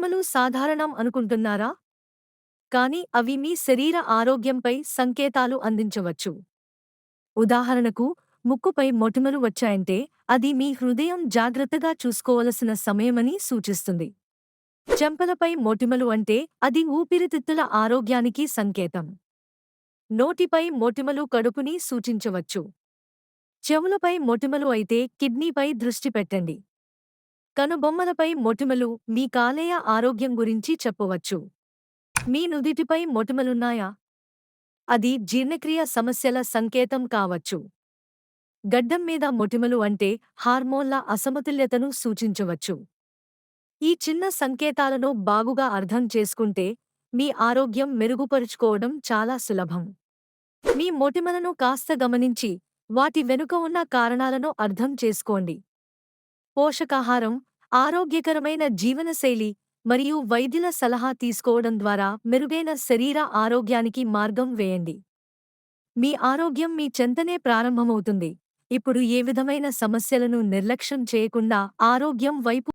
మొటిమలు సాధారణం అనుకుంటున్నారా? కానీ అవి మీ శరీర ఆరోగ్యంపై సంకేతాలు అందించవచ్చు. ఉదాహరణకు ముక్కుపై మొటిమలు వచ్చాయంటే అది మీ హృదయం జాగ్రత్తగా చూసుకోవలసిన సమయమని సూచిస్తుంది. చెంపలపై మొటిమలు అంటే అది ఊపిరితిత్తుల ఆరోగ్యానికి సంకేతం. నోటిపై మొటిమలు కడుపుని సూచించవచ్చు. చెవులపై మొటిమలు అయితే కిడ్నీపై దృష్టి పెట్టండి. కనుబొమ్మలపై మొటిమలు మీ కాలేయ ఆరోగ్యం గురించి చెప్పవచ్చు. మీ నుదిటిపై మొటిమలున్నాయా? అది జీర్ణక్రియ సమస్యల సంకేతం కావచ్చు. గడ్డం మీద మొటిమలు అంటే హార్మోన్ల అసమతుల్యతను సూచించవచ్చు. ఈ చిన్న సంకేతాలను బాగుగా అర్థం చేసుకుంటే మీ ఆరోగ్యం మెరుగుపరుచుకోవడం చాలా సులభం. మీ మొటిమలను కాస్త గమనించి వాటి వెనుక ఉన్న కారణాలను అర్థం చేసుకోండి. పోషకాహారం ఆరోగ్యకరమైన జీవనశైలి మరియు వైద్యుల సలహా తీసుకోవడం ద్వారా మెరుగైన శరీర ఆరోగ్యానికి మార్గం వేయండి. మీ ఆరోగ్యం మీ చెంతనే ప్రారంభమవుతుంది. ఇప్పుడు ఏ విధమైన సమస్యలను నిర్లక్ష్యం చేయకుండా ఆరోగ్యం వైపు